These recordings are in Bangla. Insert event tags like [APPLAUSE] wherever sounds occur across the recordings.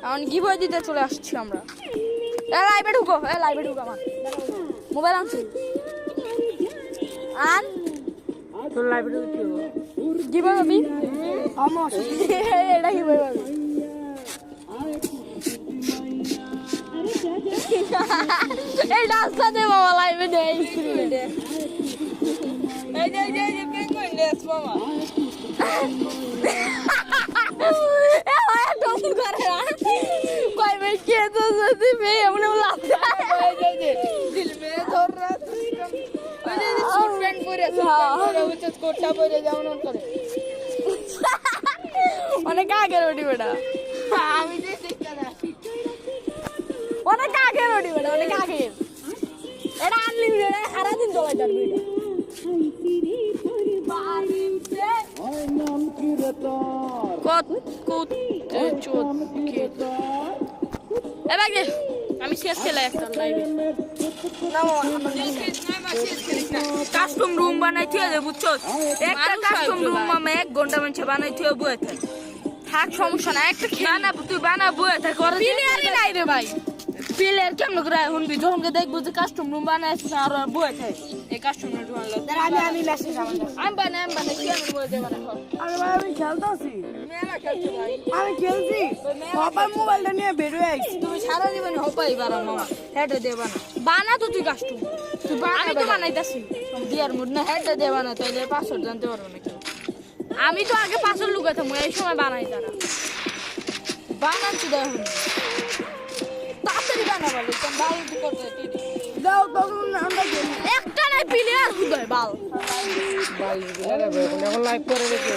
এখন গিভওয়ে দিতে চলে আসছি আমরা। এ লাইভে ঢুকো এ লাইভে ঢুকো আমার। মোবাইল আনছি। আন। তোর [LAUGHS] এটা গিভওয়ে এই দে মামা লাইভে দে স্ক্রিনে এই যে এই যে এই যে পেঙ্গুইন লেস মামা [LAUGHS] এ হয় ডম করে না কই মে কে তো যদি মে এমন লাগছে এই যে এই যে দিল মে ধর রা তুই কম ওই যে এই যে সুট প্যান্ট পরে সুট প্যান্ট পরে উচ্চ কোটটা পরে যেমন করে অনেক আগে রোডি বেটা। আমি যে দেখতে না অনেক আগে রোডি বেটা অনেক আগে এটা আনলিমিটেড সারাদিন চলে যার কত কত চোদ এ বাগে আমি শেষ খেলা একটা লাইভে কাস্টম রুম বানাইতে হবে বুঝছ? একটা কাস্টম রুম আমি এক ঘণ্টা মানুষ বানাইতে হবে বয়ে থাকে। থাক সমস্যা না একটা বানা তুই বানা বয়ে থাক প্লেয়ারই নাই রে ভাই। প্লেয়ার কেমন করে শুনবি যখন দেখব যে কাস্টম রুম বানাইছে আর বয়ে থাকে এই কাস্টম রুম বানালো আমি আমি মেসেজ আমি বানাই আমি বানাই কি আমি বয়ে দেবো না আরে ভাই আমি খেলতেছি। মেলা খেলছে আমি খেলছি। সবাই মোবাইলটা নিয়ে বেরোয় আইছি। তুমি সারা জীবনে হপাই পারো মামা। হেড দেবা না। বানা তো তুই কাস্টম তুই বানা তো বানাইতাছি। দিয়ার মুড না হেড দেবা না তাইলে পাসওয়ার্ড জানতে পারব না কেউ। আমি তো আগে পাসওয়ার্ড লুকাতাম এই সময় বানাই তারা বানাচ্ছি দেখুন দাও তখন আমরা একটা নাই প্লেয়ার হুদয়, বাল। এখন লাইভ করে রেখে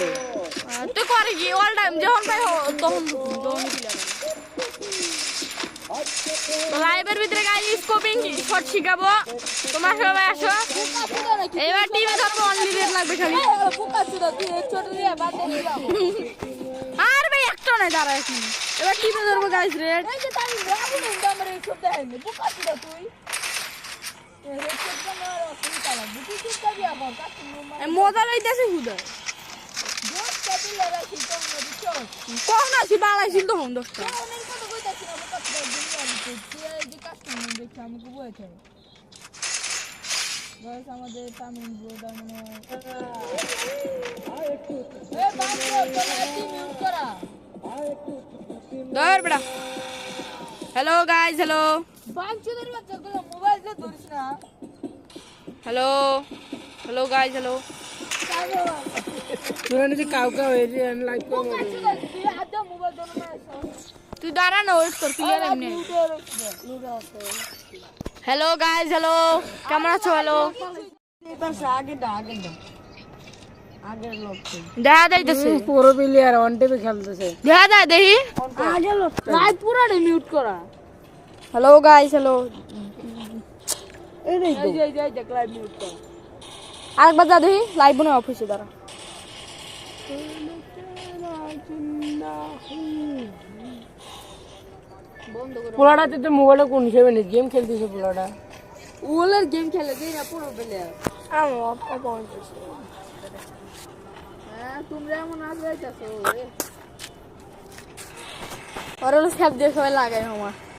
তুই করে কি অল টাইম যখন পাই তখন লাইভের ভিতরে গাড়ি স্কোপিং শট শিখাবো। তোমার সবাই আসো। এবার টিমে ধরবো অনলি রেট লাগবে খালি। নাই দাঁড়া এখন? এবার টিমে ধরবো গাইস রেট মজা লইতেছে হুদয়। কখন আসি বাংলাইছিল তখন দশটা। আমাদের ব্রোদা মানে বেড়া hello guys hello hello hello guys hello তোরা নিজে কাউ কাউ হয়েছে আমি লাইভ করব তুই দাঁড়া না ওয়েট কর ক্লিয়ার এমনি হ্যালো গাইজ হ্যালো কেমন আছো হ্যালো আগে দাও আগে দাও আগের লোক দেখা যাইতেছে। পুরো প্লেয়ার ওয়ান টিভি খেলতেছে। দেখা যায় দেখি। আগে লাইভ পুরাটা মিউট করা। হ্যালো এই দেখ। এই দেখ লাইভ মিউট কর। আরেকবার যা দেখি লাইভ বনে অফিসে দাঁড়া। পোলাটাতে তো মোবাইলটা কোন হিসেবে নেই গেম খেলতেছে পোলাটা। ওলের গেম খেলে দিই না পুরো প্লেয়ার তোমরা এমন আজরাইতেছো ওরে ওর স্যাপ দিয়ে সবাই লাগাই আমার